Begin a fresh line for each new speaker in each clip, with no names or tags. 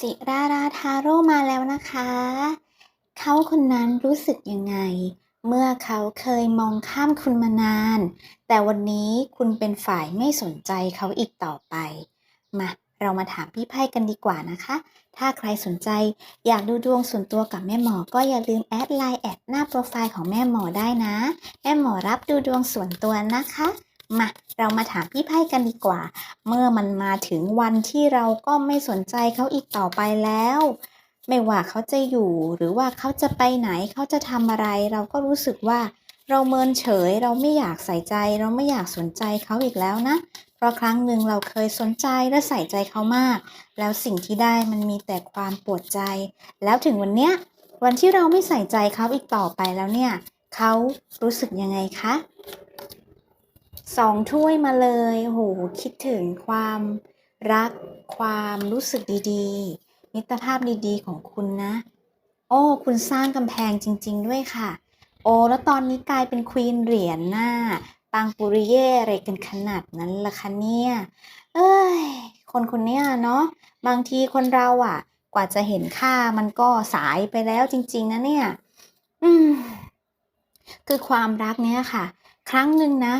สิราราทาโร่มาแล้วนะคะ เขาคนนั้นรู้สึกยังไง เมื่อเขาเคยมองข้ามคุณมานาน แต่วันนี้คุณเป็นฝ่ายไม่สนใจเขาอีกต่อไป มาเรามาถามพี่ไพ่กันดีกว่านะคะ ถ้าใครสนใจอยากดูดวงส่วนตัวกับแม่หมอ ก็อย่าลืมแอดไลน์แอดหน้าโปรไฟล์ของแม่หมอได้นะ แม่หมอรับดูดวงส่วนตัวนะคะ มาเรามาถามพี่ไพ่กันดีกว่า เมื่อมันมาถึงวันที่เราก็ไม่สนใจเขาอีกต่อไปแล้ว ไม่ว่าเขาจะอยู่หรือว่าเขาจะไปไหนเขาจะทำอะไร เราก็รู้สึกว่า เราเมินเฉย เราไม่อยากใส่ใจ เราไม่อยากสนใจเขาอีกแล้วนะเพราะครั้งหนึ่งเราเคยสนใจและใส่ใจเขามาก แล้วสิ่งที่ได้มันมีแต่ความปวดใจ แล้วถึงวันเนี้ยวันที่เราไม่ใส่ใจเขาอีกต่อไปแล้วเนี่ยเขารู้สึกยังไงคะ สองถ้วยมาเลยโหคิดถึงความรักความรู้สึกดีๆ มิตรภาพดีๆ ของคุณนะ โอ้ คุณสร้างกำแพงจริง ๆ ด้วยค่ะ โอ้ แล้วตอนนี้กลายเป็นควีนเหรียญหน้าปังปุริเย่อะไรกันขนาดนั้นล่ะคะเนี่ย เอ้ย คนคนเนี้ยเนาะ บางทีคนเราอะ่ะ กว่าจะเห็นค่ามันก็สายไปแล้วจริง ๆ นะเนี่ย อืม คือความรักเนี้ยค่ะ ครั้งหนึ่งนะ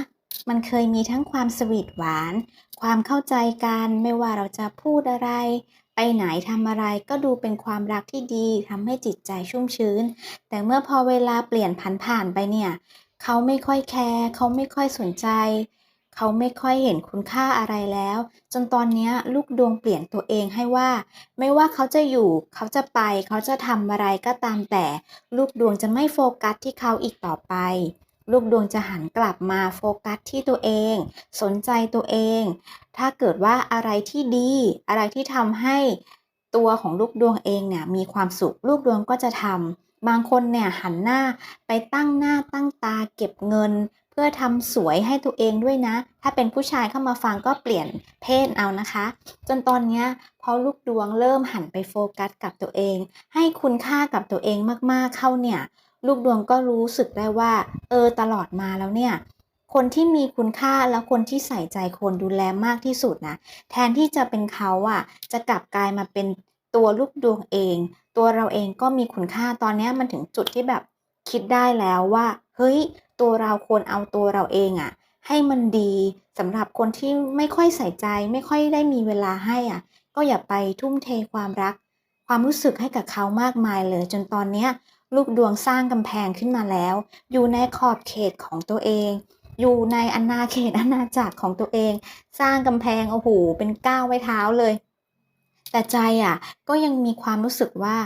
มันเคยมีทั้งความสวีทหวาน ความเข้าใจกัน ไม่ว่าเราจะพูดอะไร ไปไหนทำอะไรก็ดูเป็นความรักที่ดีทำให้จิตใจชุ่มชื้น แต่เมื่อพอเวลาเปลี่ยนผันผ่านไปเนี่ย เขาไม่ค่อยแคร์เขาไม่ค่อยสนใจ เขาไม่ค่อยเห็นคุณค่าอะไรแล้ว จนตอนนี้ลูกดวงเปลี่ยนตัวเองให้ว่า ไม่ว่าเขาจะอยู่ เขาจะไป เขาจะทำอะไรก็ตามแต่ ลูกดวงจะไม่โฟกัสที่เขาอีกต่อไป ลูกดวงจะหันกลับมาโฟกัสที่ตัวเอง สนใจตัวเอง ถ้าเกิดว่าอะไรที่ดี อะไรที่ทำให้ตัวของลูกดวงเองเนี่ยมีความสุข ลูกดวงก็จะทำบางคนเนี่ยหันหน้าไปตั้งหน้าตั้งตาเก็บเงิน เพื่อทำสวยให้ตัวเองด้วยนะ ถ้าเป็นผู้ชายเข้ามาฟังก็เปลี่ยนเพศเอานะคะ จนตอนเนี้ยพอลูกดวงเริ่มหันไปโฟกัสกับตัวเอง ให้คุณค่ากับตัวเองมากๆเข้าเนี่ย ลูกดวงก็รู้สึกได้ว่า เออตลอดมาแล้วเนี่ย คนที่มีคุณค่าแล้วคนที่ใส่ใจคนดูแลมากที่สุดนะแทนที่จะเป็นเขาอะจะกลับกลายมาเป็นตัวลูกดวงเอง ตัวเราเองก็มีคุณค่าตอนนี้มันถึงจุดที่แบบคิดได้แล้วว่า เฮ้ย ตัวเราควรเอาตัวเราเองอะให้มันดีสำหรับคนที่ไม่ค่อยใส่ใจ ไม่ค่อยได้มีเวลาให้อะก็อย่าไปทุ่มเทความรัก ความรู้สึกให้กับเขามากมายเลย จนตอนเนี้ย ลูกดวงสร้างกำแพงขึ้นมาแล้ว อยู่ในขอบเขตของตัวเอง อยู่ในอาณาเขตอาณาจักรของตัวเอง สร้างกำแพงโอ้โหเป็นก้าวไว้เท้าเลย แต่ใจอะก็ยังมีความรู้สึกว่า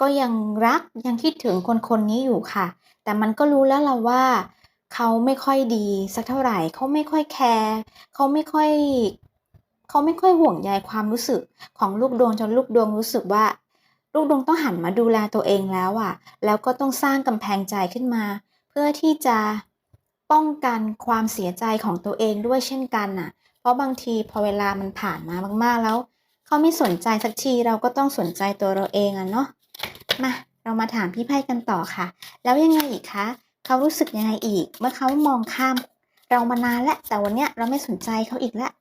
ก็ยังรักยังคิดถึงคนคนนี้อยู่ค่ะ แต่มันก็รู้แล้วล่ะว่า เขาไม่ค่อยดีสักเท่าไหร่ เขาไม่ค่อยแคร์เขาไม่ค่อยเขาไม่ค่อยห่วงใยความรู้สึกของลูกดวงจนลูกดวงรู้สึกว่า ลูกดวงต้องหันมาดูแลตัวเองแล้วอะ แล้วก็ต้องสร้างกำแพงใจขึ้นมา เพื่อที่จะป้องกันความเสียใจของตัวเองด้วยเช่นกันน่ะ เพราะบางทีพอเวลามันผ่านมามากๆแล้ว เขาไม่สนใจสักทีเราก็ต้องสนใจตัวเราเองอะเนาะมาเรามาถามพี่ไพ่กันต่อค่ะ แล้วยังไงอีกคะเขารู้สึกยังไงอีก เมื่อเขามองข้าม เรามานานแล้วแต่วันเนี้ยเราไม่สนใจเขาอีกแล้ว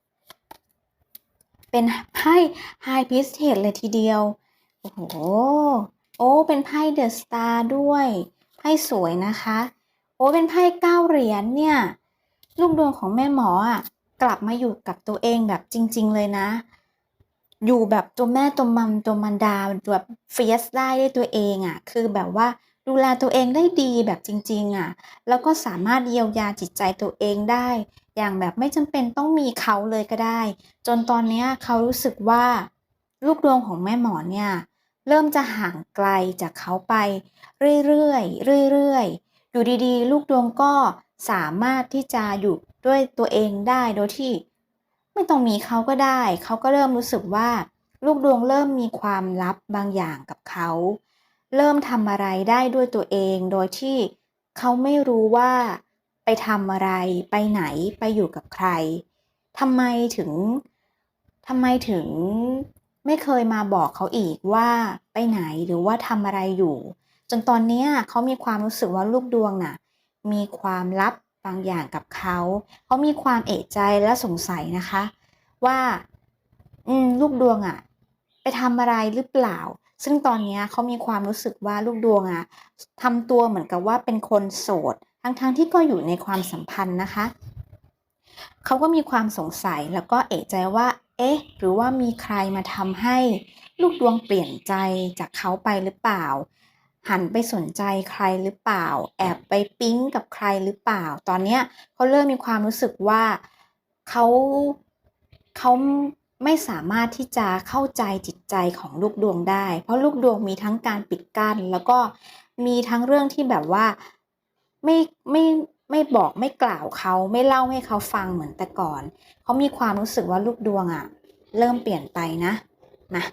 เป็นไพ่ไฮพิสเทสเลยทีเดียว โอ้โห โอ้ เป็นไพ่เดอะสตาร์ด้วย ไพ่สวยนะคะ โอ้ เป็นไพ่เก้าเหรียญเนี่ย ลูกดวงของแม่หมออะ กลับมาอยู่กับตัวเองแบบจริง ๆ เลยนะ อยู่แบบตัวแม่ตัวมัมตัวมันดาแบบเฟียสได้ด้วยตัวเองอะ คือแบบว่าดูแลตัวเองได้ดีแบบจริง ๆอะ แล้วก็สามารถเยียวยาจิตใจตัวเองได้ อย่างแบบไม่จำเป็นต้องมีเขาเลยก็ได้ จนตอนเนี้ยเขารู้สึกว่าลูกดวงของแม่หมอเนี่ย เริ่มจะห่างไกลจากเขาไป เรื่อยๆเรื่อยๆอยู่ดีๆ ลูกดวงก็สามารถที่จะอยู่ด้วยตัวเองได้โดยที่ ไม่ต้องมีเขาก็ได้ เขาก็เริ่มรู้สึกว่า ลูกดวงเริ่มมีความลับบางอย่างกับเขา เริ่มทำอะไรได้ด้วยตัวเองโดยที่เขาไม่รู้ว่าไปทำอะไรไปไหนไปอยู่กับใครทำไมถึงทำไมถึง ไม่เคยมาบอกเขาอีกว่าไปไหนหรือว่าทำอะไรอยู่ จนตอนนี้เขามีความรู้สึกว่าลูกดวงน่ะ มีความลับบางอย่างกับเขาเขามีความเอะใจและสงสัยนะคะ ว่า อืม ลูกดวงอะ่ะ ไปทำอะไรหรือเปล่า ซึ่งตอนนี้เขามีความรู้สึกว่าลูกดวงอะทำตัวเหมือนกับว่าเป็นคนโสด ทั้งๆที่ก็อยู่ในความสัมพันธ์นะคะเขาก็มีความสงสัยแล้วก็เอะใจว่า เอ๊ะ หรือว่ามีใครมาทำให้ลูกดวงเปลี่ยนใจจากเขาไปหรือเปล่า หันไปสนใจใครหรือเปล่า แอบไปปิ๊งกับใครหรือเปล่า ตอนเนี้ยเขาเริ่มมีความรู้สึกว่าเขาเขาไม่สามารถที่จะเข้าใจจิตใจของลูกดวงได้ เพราะลูกดวงมีทั้งการปิดกั้น แล้วก็มีทั้งเรื่องที่แบบว่าไม่ไม่ ไม่บอกไม่กล่าวเขาไม่เล่าให้เขาฟังเหมือนแต่ก่อน เขามีความรู้สึกว่าลูกดวงอะเริ่มเปลี่ยนไปนะมา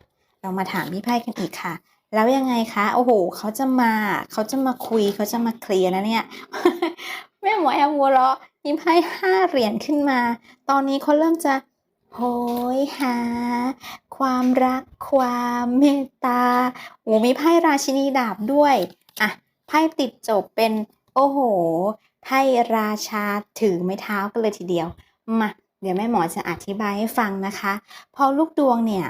เรามาถามพี่ไพ่กันอีกค่ะ แล้วยังไงคะ โอ้โห เขาจะมา เขาจะมาคุย เขาจะมาเคลียร์นะเนี่ย แม่หมอแอมวัวเราะยิ้มให้ห้าเหรียญขึ้นมา ตอนนี้เขาเริ่มจะโหยหา ความรัก ความเมตตาโอ้มีไพ่ราชินีดาบด้วย อะ ไพ่ติดจบเป็น โอ้โห ไพ่ราชาถือไม้เท้ากันเลยทีเดียว มา เดี๋ยวแม่หมอจะอธิบายให้ฟังนะคะ พอลูกดวงเนี่ย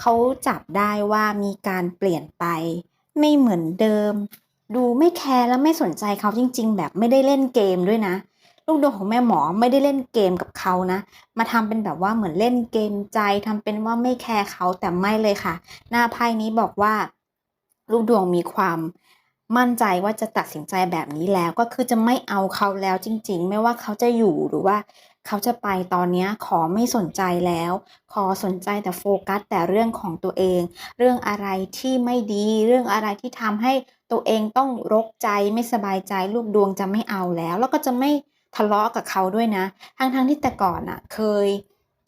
เขาจับได้ว่ามีการเปลี่ยนไป ไม่เหมือนเดิม ดูไม่แคร์และไม่สนใจเขาจริง ๆ แบบไม่ได้เล่นเกมด้วยนะ ลูกดวงของแม่หมอไม่ได้เล่นเกมกับเขานะ มาทำเป็นแบบว่าเหมือนเล่นเกมใจทำเป็นว่าไม่แคร์เขาแต่ไม่เลยค่ะ หน้าไพ่นี้บอกว่า ลูกดวงมีความ มั่นใจว่าจะตัดสินใจแบบนี้แล้วก็คือจะไม่เอาเขาแล้วจริงๆ ไม่ว่าเขาจะอยู่หรือว่าเขาจะไปตอนนี้ขอไม่สนใจแล้ว ขอสนใจแต่โฟกัสแต่เรื่องของตัวเอง เรื่องอะไรที่ไม่ดี เรื่องอะไรที่ทำให้ตัวเองต้องรกใจไม่สบายใจลูกดวงจะไม่เอาแล้ว แล้วก็จะไม่ทะเลาะกับเขาด้วยนะ ทั้งๆที่แต่ก่อนอะเคย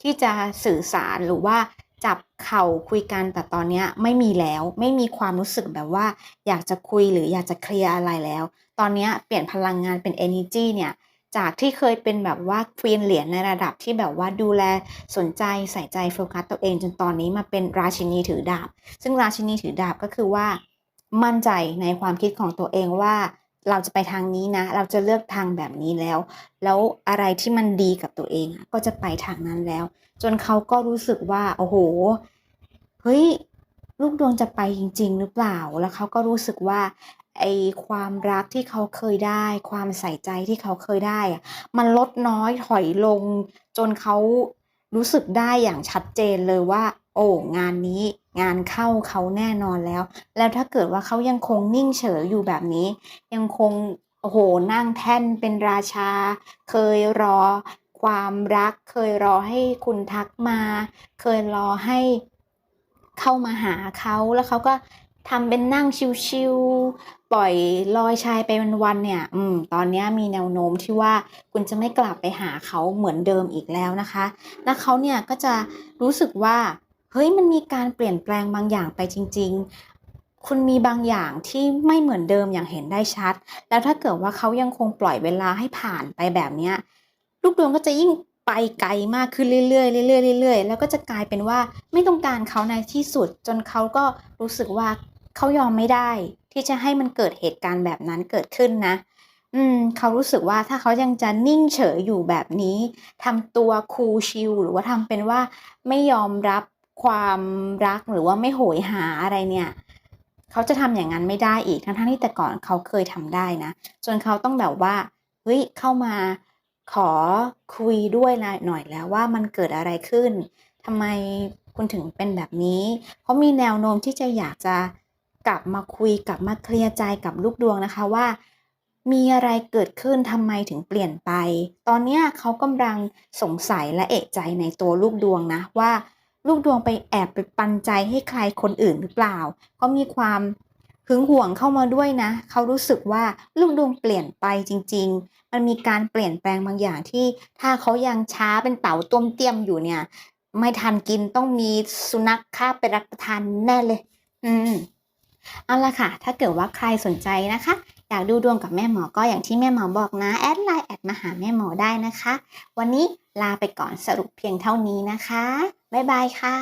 ที่จะสื่อสารหรือว่า จับเข่าคุยกันแต่ตอนนี้ไม่มีแล้วไม่มีความรู้สึกแบบว่า อยากจะคุยหรืออยากจะเคลียร์อะไรแล้ว ตอนนี้เปลี่ยนพลังงานเป็น energy เนี่ยจากที่เคยเป็นแบบว่าควีนเหรียญในระดับที่แบบว่าดูแลสนใจใส่ใจโฟกัสตัวเองจนตอนนี้มาเป็นราชินีถือดาบ ซึ่งราชินีถือดาบก็คือว่า มั่นใจในความคิดของตัวเองว่า เราจะไปทางนี้นะ เราจะเลือกทางแบบนี้แล้ว แล้วอะไรที่มันดีกับตัวเองก็จะไปทางนั้นแล้ว จนเขาก็รู้สึกว่า โอ้โห เฮ้ย ลูกดวงจะไปจริง ๆ หรือเปล่า แล้วเขาก็รู้สึกว่าไอความรักที่เขาเคยได้ ความใส่ใจที่เขาเคยได้อะมันลดน้อยถอยลง จนเขารู้สึกได้อย่างชัดเจนเลยว่า โอ้งานนี้งานเข้าเขาแน่นอนแล้ว แล้วถ้าเกิดว่าเขายังคงนิ่งเฉยอยู่แบบนี้ ยังคงโอ้โหนั่งแท่นเป็นราชา เคยรอความรัก เคยรอให้คุณทักมา เคยรอให้เข้ามาหาเขาแล้วเขาก็ทำเป็นนั่งชิวๆปล่อยลอยชายไปวันๆเนี่ย อืม ตอนนี้มีแนวโน้มที่ว่าคุณจะไม่กลับไปหาเขาเหมือนเดิมอีกแล้วนะคะ แล้วเขาเนี่ยก็จะรู้สึกว่า เฮ้ยมันมีการเปลี่ยนแปลงบางอย่างไปจริง ๆ คุณมีบางอย่างที่ไม่เหมือนเดิมอย่างเห็นได้ชัด แล้วถ้าเกิดว่าเขายังคงปล่อยเวลาให้ผ่านไปแบบเนี้ยลูกดวงก็จะยิ่งไปไกลมากขึ้นเรื่อยๆเรื่อยๆเรื่อยๆ แล้วก็จะกลายเป็นว่าไม่ต้องการเขาในที่สุด จนเขาก็รู้สึกว่าเขายอมไม่ได้ ที่จะให้มันเกิดเหตุการณ์แบบนั้นเกิดขึ้นนะ อืม เขารู้สึกว่าถ้าเขายังจะนิ่งเฉยอยู่แบบนี้ทำตัวคูลชิลหรือว่าทำเป็นว่าไม่ยอมรับ ความรักหรือว่าไม่โหยหาอะไรเนี่ยเขาจะทำอย่างนั้นไม่ได้อีกทั้งๆที่แต่ก่อนเขาเคยทำได้นะจนเขาต้องแบบว่าเฮ้ยเข้ามาขอคุยด้วยหน่อยแล้วว่ามันเกิดอะไรขึ้นทำไมคุณถึงเป็นแบบนี้เขามีแนวโน้มที่จะอยากจะกลับมาคุยกลับมาเคลียร์ใจกับลูกดวงนะคะว่า มีอะไรเกิดขึ้นทำไมถึงเปลี่ยนไป ตอนนี้เขากำลังสงสัยและเอะใจในตัวลูกดวงนะว่า ลูกดวงไปแอบไปปันใจให้ใครคนอื่นหรือเปล่า ก็มีความหึงหวงเข้ามาด้วยนะ เขารู้สึกว่าลูกดวงเปลี่ยนไปจริง ๆ มันมีการเปลี่ยนแปลงบางอย่างที่ ถ้าเขายังช้าเป็นเต่าต้มเตี้ยมอยู่เนี่ย ไม่ทันกินต้องมีสุนัขฆ่าไปรับประทานแน่เลย อืมเอาละค่ะ ถ้าเกิดว่าใครสนใจนะคะ อยากดูดวงกับแม่หมอก็อย่างที่แม่หมอบอกนะ แอดไลน์แอดมาหาแม่หมอได้นะคะ วันนี้ลาไปก่อนสรุปเพียงเท่านี้นะคะ บ๊ายบายค่ะ